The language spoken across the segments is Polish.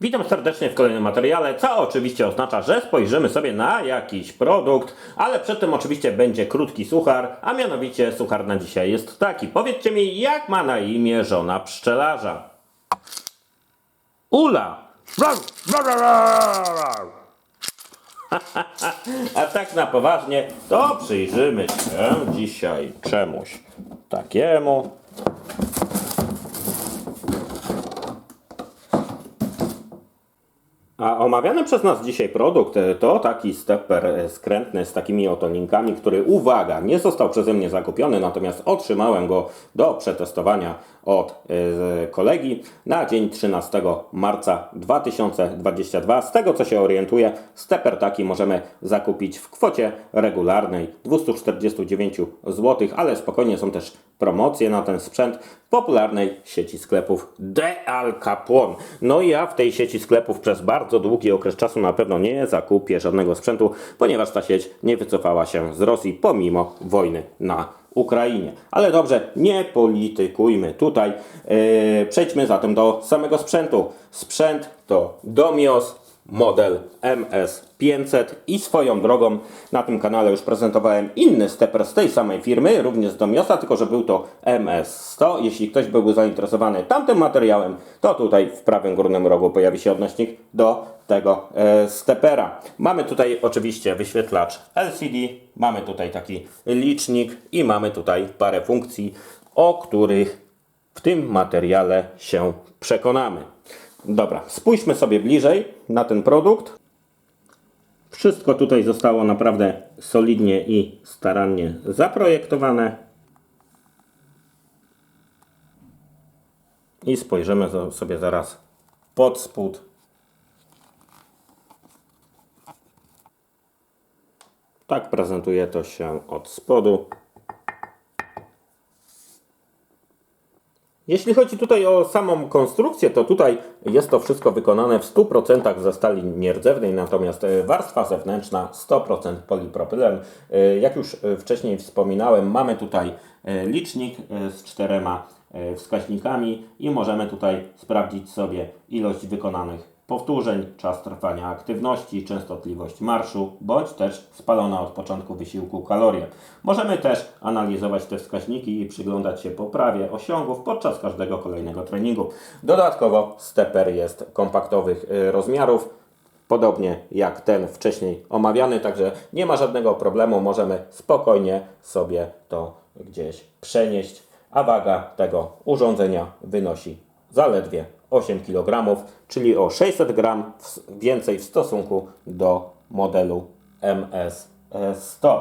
Witam serdecznie w kolejnym materiale, co oczywiście oznacza, że spojrzymy sobie na jakiś produkt, ale przed tym oczywiście będzie krótki suchar, a mianowicie suchar na dzisiaj jest taki. Powiedzcie mi, jak ma na imię żona pszczelarza? Ula! A tak na poważnie, to przyjrzymy się dzisiaj czemuś takiemu. Omawiany przez nas dzisiaj produkt e, to taki stepper e, skrętny z takimi oto linkami, który, uwaga, nie został przeze mnie zakupiony, natomiast otrzymałem go do przetestowania od e, kolegi na dzień 13 marca 2022. Z tego co się orientuję, stepper taki możemy zakupić w kwocie regularnej 249 zł, ale spokojnie są też promocje na ten sprzęt popularnej sieci sklepów De Al Capone. No i ja w tej sieci sklepów przez bardzo długi okres czasu na pewno nie zakupię żadnego sprzętu, ponieważ ta sieć nie wycofała się z Rosji pomimo wojny na Ukrainie. Ale dobrze, nie politykujmy tutaj. Yy, przejdźmy zatem do samego sprzętu. Sprzęt to Domios model MS500 i swoją drogą na tym kanale już prezentowałem inny stepper z tej samej firmy, również z Domiosa, tylko że był to MS100. Jeśli ktoś byłby zainteresowany tamtym materiałem, to tutaj w prawym górnym rogu pojawi się odnośnik do tego e, stepera. Mamy tutaj oczywiście wyświetlacz LCD, mamy tutaj taki licznik i mamy tutaj parę funkcji, o których w tym materiale się przekonamy. Dobra, spójrzmy sobie bliżej na ten produkt. Wszystko tutaj zostało naprawdę solidnie i starannie zaprojektowane. I spojrzymy sobie zaraz pod spód. Tak prezentuje to się od spodu. Jeśli chodzi tutaj o samą konstrukcję, to tutaj jest to wszystko wykonane w 100% ze stali nierdzewnej, natomiast e, warstwa zewnętrzna 100% polipropylen. E, Jak już e, wcześniej wspominałem, mamy tutaj licznik z czterema wskaźnikami i możemy tutaj sprawdzić sobie ilość wykonanych powtórzeń, czas trwania aktywności, częstotliwość marszu, bądź też spalone od początku wysiłku kalorie. Możemy też analizować te wskaźniki i przyglądać się poprawie osiągów podczas każdego kolejnego treningu. Dodatkowo steper jest kompaktowych y, rozmiarów, podobnie jak ten wcześniej omawiany, także nie ma żadnego problemu, możemy spokojnie sobie to gdzieś przenieść, a waga tego urządzenia wynosi zaledwie 8 kg, czyli o 600 g więcej w stosunku do modelu MS100.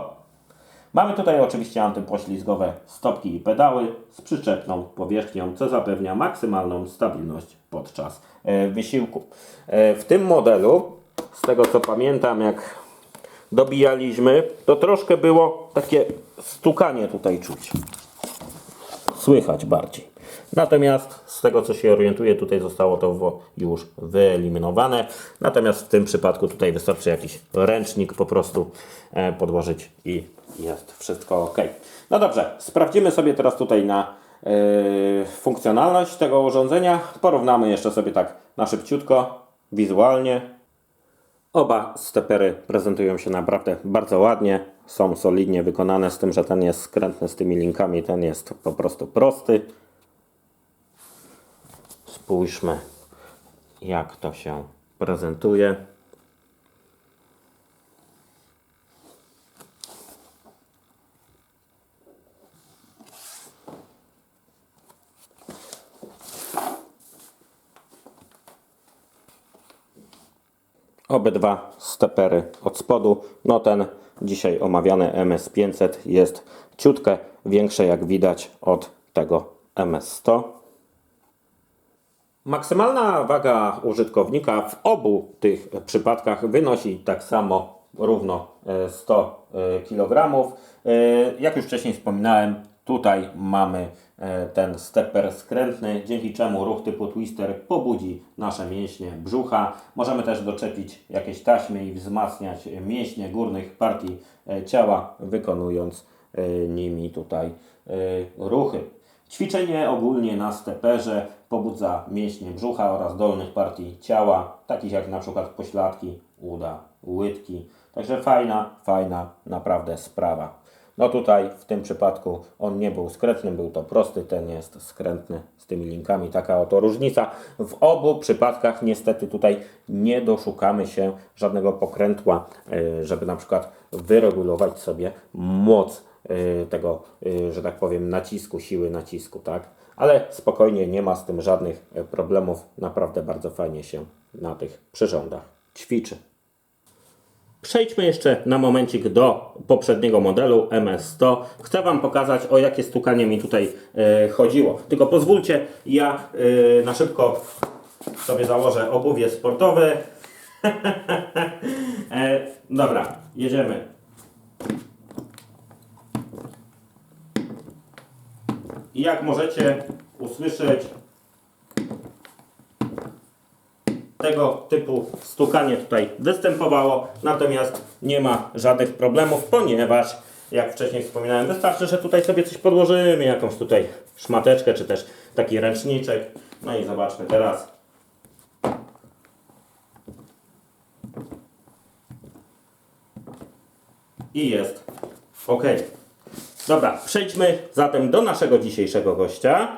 Mamy tutaj oczywiście antypoślizgowe stopki i pedały z przyczepną powierzchnią, co zapewnia maksymalną stabilność podczas e, wysiłku. E, W tym modelu, z tego co pamiętam, jak dobijaliśmy, to troszkę było takie stukanie tutaj czuć słychać bardziej. Natomiast z tego co się orientuję, tutaj zostało to już wyeliminowane. Natomiast w tym przypadku tutaj wystarczy jakiś ręcznik po prostu e, podłożyć i jest wszystko ok. No dobrze, sprawdzimy sobie teraz tutaj na e, funkcjonalność tego urządzenia. Porównamy jeszcze sobie tak na szybciutko, wizualnie. Oba stepery prezentują się naprawdę bardzo ładnie, są solidnie wykonane, z tym, że ten jest skrętny z tymi linkami, ten jest po prostu prosty. Spójrzmy, jak to się prezentuje. Obydwa stepery od spodu. No ten dzisiaj omawiany MS500 jest ciutkę większe jak widać od tego MS100. Maksymalna waga użytkownika w obu tych przypadkach wynosi tak samo równo e, 100 kg. Jak już wcześniej wspominałem, tutaj mamy e, ten stepper skrętny, dzięki czemu ruch typu twister pobudzi nasze mięśnie brzucha. Możemy też doczepić jakieś taśmy i wzmacniać mięśnie górnych partii e, ciała, wykonując e, nimi tutaj e, ruchy. Ćwiczenie ogólnie na steperze pobudza mięśnie brzucha oraz dolnych partii ciała, takich jak na przykład pośladki, uda, łydki. Także fajna, fajna naprawdę sprawa. No tutaj w tym przypadku on nie był skrętny, był to prosty, ten jest skrętny z tymi linkami. Taka oto różnica. W obu przypadkach niestety tutaj nie doszukamy się żadnego pokrętła, y, żeby na przykład wyregulować sobie moc tego, y, że tak powiem, nacisku, siły nacisku, tak? Ale spokojnie, nie ma z tym żadnych y, problemów. Naprawdę bardzo fajnie się na tych przyrządach ćwiczy. Przejdźmy jeszcze na momencik do poprzedniego modelu MS100. Chcę Wam pokazać o jakie stukanie mi tutaj e, chodziło. Tylko pozwólcie, ja e, na szybko sobie założę obuwie sportowe. e, dobra, jedziemy. I jak możecie usłyszeć, tego typu stukanie tutaj występowało, natomiast nie ma żadnych problemów, ponieważ jak wcześniej wspominałem, wystarczy, że tutaj sobie coś podłożymy, jakąś tutaj szmateczkę, czy też taki ręczniczek. No i zobaczmy teraz. I jest ok. Dobra, przejdźmy zatem do naszego dzisiejszego gościa.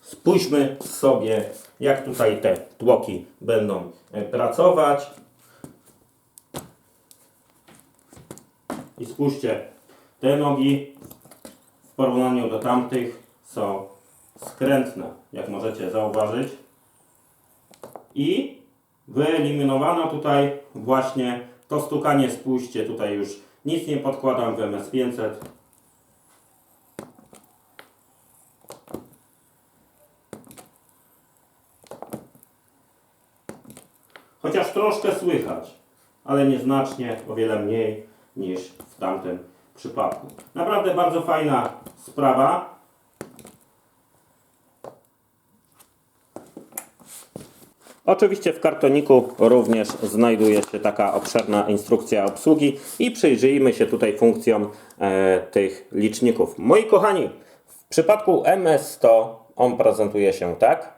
Spójrzmy sobie, jak tutaj te tłoki będą e, pracować. I spójrzcie, te nogi w porównaniu do tamtych są skrętne, jak możecie zauważyć. I wyeliminowano tutaj właśnie to stukanie. Spójrzcie, tutaj już nic nie podkładam w MS500. Troszkę słychać, ale nieznacznie, o wiele mniej niż w tamtym przypadku. Naprawdę bardzo fajna sprawa. Oczywiście w kartoniku również znajduje się taka obszerna instrukcja obsługi i przyjrzyjmy się tutaj funkcjom e, tych liczników. Moi kochani, w przypadku MS100 on prezentuje się tak,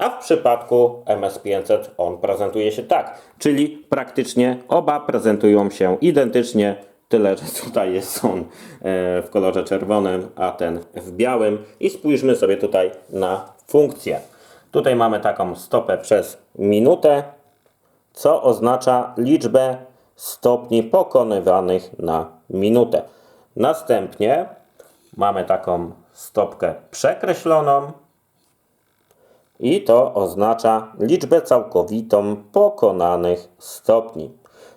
a w przypadku MS500 on prezentuje się tak, czyli praktycznie oba prezentują się identycznie, tyle że tutaj jest on e, w kolorze czerwonym, a ten w białym i spójrzmy sobie tutaj na funkcję. Tutaj mamy taką stopę przez minutę, co oznacza liczbę stopni pokonywanych na minutę. Następnie mamy taką stopkę przekreśloną, i to oznacza liczbę całkowitą pokonanych stopni.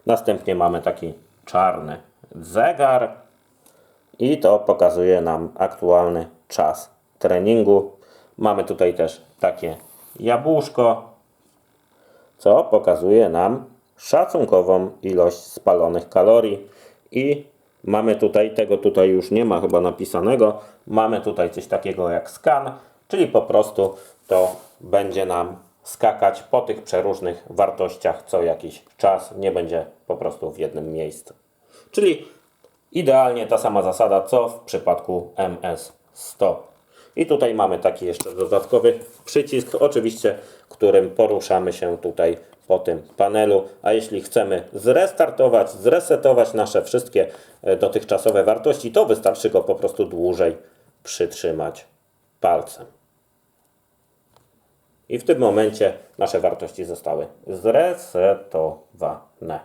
Następnie mamy taki czarny zegar i to pokazuje nam aktualny czas treningu. Mamy tutaj też takie jabłuszko, co pokazuje nam szacunkową ilość spalonych kalorii i mamy tutaj, tego tutaj już nie ma chyba napisanego, mamy tutaj coś takiego jak skan, czyli po prostu to będzie nam skakać po tych przeróżnych wartościach co jakiś czas, nie będzie po prostu w jednym miejscu. Czyli idealnie ta sama zasada co w przypadku MS100. I tutaj mamy taki jeszcze dodatkowy przycisk, oczywiście, którym poruszamy się tutaj po tym panelu. A jeśli chcemy zrestartować, zresetować nasze wszystkie e, dotychczasowe wartości, to wystarczy go po prostu dłużej przytrzymać palcem. I w tym momencie nasze wartości zostały zresetowane.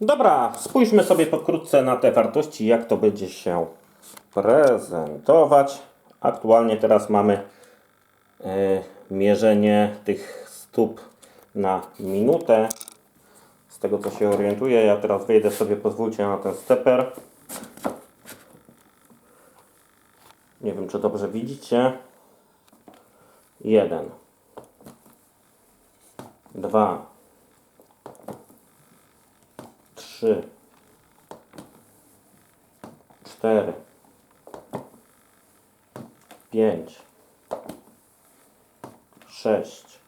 Dobra, spójrzmy sobie pokrótce na te wartości, jak to będzie się prezentować. Aktualnie teraz mamy y, mierzenie tych stóp na minutę. Z tego co się orientuję, ja teraz wejdę sobie, pozwólcie na ten steper. Nie wiem, czy dobrze widzicie jeden, dwa, trzy, cztery, pięć, sześć,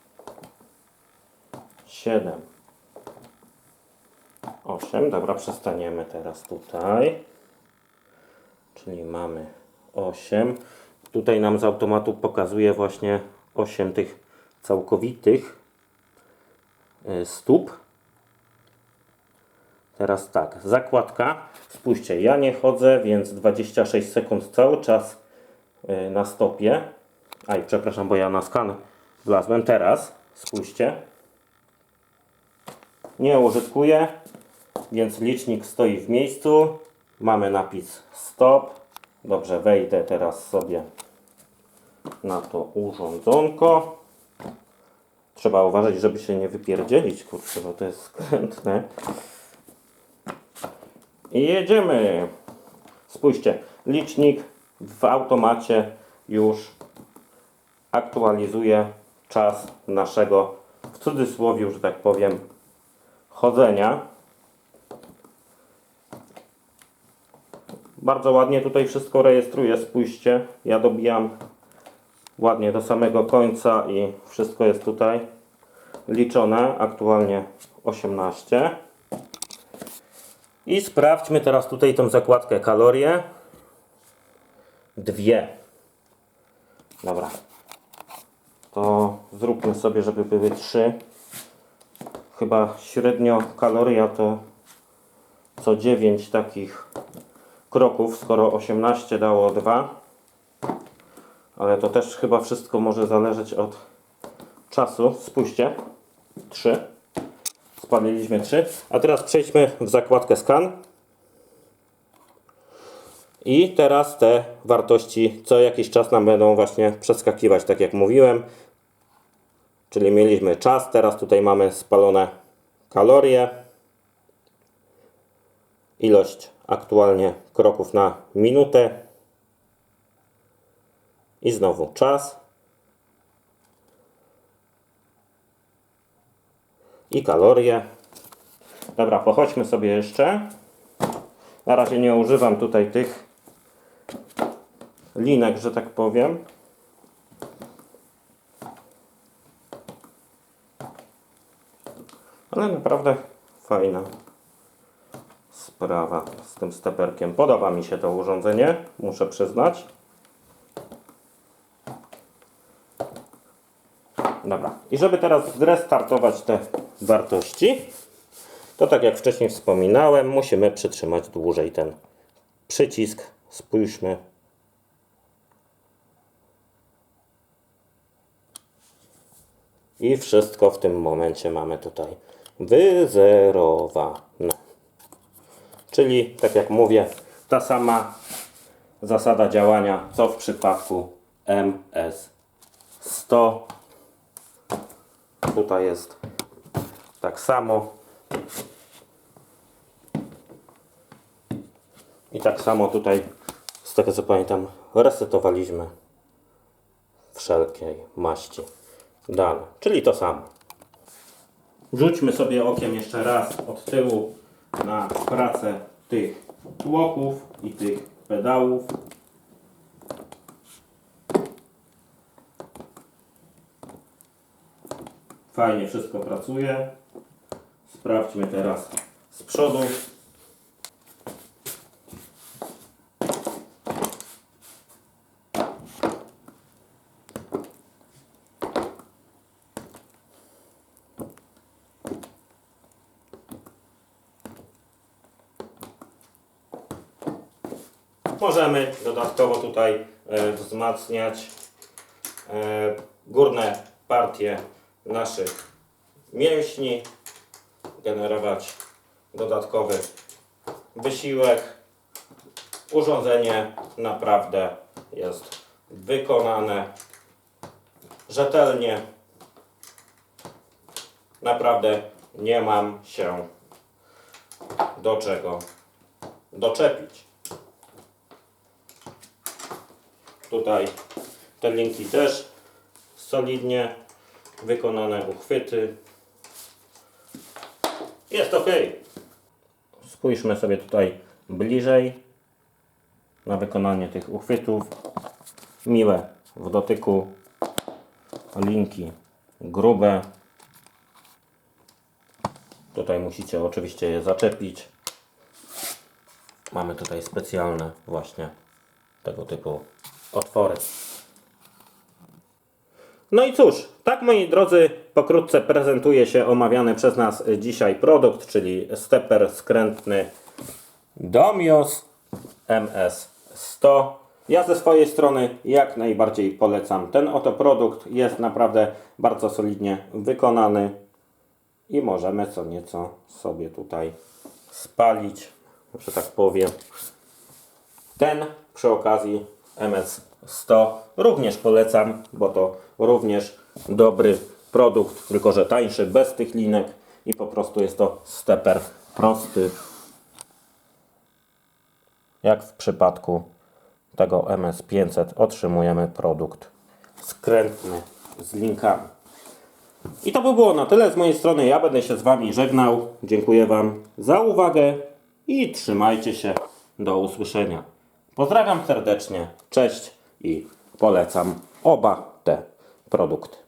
siedem, osiem. Dobra, przestaniemy teraz tutaj. Czyli mamy 8. Tutaj nam z automatu pokazuje właśnie 8 tych całkowitych y, stóp. Teraz tak, zakładka. Spójrzcie, ja nie chodzę, więc 26 sekund cały czas y, na stopie. Aj, przepraszam, bo ja na skan wlazłem. Teraz spójrzcie. Nie użytkuję, więc licznik stoi w miejscu. Mamy napis stop. Dobrze, wejdę teraz sobie na to urządzonko. Trzeba uważać, żeby się nie wypierdzielić, kurczę, bo to jest skrętne. I jedziemy. Spójrzcie, licznik w automacie już aktualizuje czas naszego, w cudzysłowie, że tak powiem, chodzenia. Bardzo ładnie tutaj wszystko rejestruje, spójrzcie. Ja dobijam ładnie do samego końca i wszystko jest tutaj liczone. Aktualnie 18. I sprawdźmy teraz tutaj tą zakładkę kalorie. Dwie. Dobra. To zróbmy sobie, żeby były trzy. Chyba średnio kaloria to co 9 takich kroków, skoro 18 dało 2. Ale to też chyba wszystko może zależeć od czasu. Spójrzcie. 3. Spaliliśmy 3. A teraz przejdźmy w zakładkę scan. I teraz te wartości co jakiś czas nam będą właśnie przeskakiwać, tak jak mówiłem. Czyli mieliśmy czas, teraz tutaj mamy spalone kalorie. Ilość aktualnie kroków na minutę. I znowu czas. I kalorie. Dobra, pochodźmy sobie jeszcze. Na razie nie używam tutaj tych linek, że tak powiem. Ale naprawdę fajna sprawa z tym steperkiem. Podoba mi się to urządzenie, muszę przyznać. Dobra. I żeby teraz zrestartować te wartości, to tak jak wcześniej wspominałem, musimy przytrzymać dłużej ten przycisk. Spójrzmy. I wszystko w tym momencie mamy tutaj wyzerowane. Czyli, tak jak mówię, ta sama zasada działania, co w przypadku MS100. Tutaj jest tak samo. I tak samo tutaj, z tego co pamiętam, resetowaliśmy wszelkiej maści dane. Czyli to samo. Rzućmy sobie okiem jeszcze raz od tyłu na pracę tych tłoków i tych pedałów. Fajnie wszystko pracuje. Sprawdźmy teraz z przodu. Możemy dodatkowo tutaj e, wzmacniać e, górne partie naszych mięśni, generować dodatkowy wysiłek. Urządzenie naprawdę jest wykonane rzetelnie. Naprawdę nie mam się do czego doczepić. Tutaj te linki też solidnie wykonane uchwyty. Jest ok. Spójrzmy sobie tutaj bliżej na wykonanie tych uchwytów. Miłe w dotyku linki grube. Tutaj musicie oczywiście je zaczepić. Mamy tutaj specjalne właśnie tego typu otwory. No i cóż, tak moi drodzy, pokrótce prezentuje się omawiany przez nas dzisiaj produkt, czyli steper skrętny Domios MS100. Ja ze swojej strony jak najbardziej polecam ten oto produkt. Jest naprawdę bardzo solidnie wykonany i możemy co nieco sobie tutaj spalić, że tak powiem. Ten przy okazji MS100 również polecam, bo to również dobry produkt, tylko że tańszy, bez tych linek i po prostu jest to steper prosty, jak w przypadku tego MS500 otrzymujemy produkt skrętny z linkami. I to by było na tyle z mojej strony. Ja będę się z Wami żegnał. Dziękuję Wam za uwagę i trzymajcie się. Do usłyszenia. Pozdrawiam serdecznie. Cześć i polecam oba te produkty.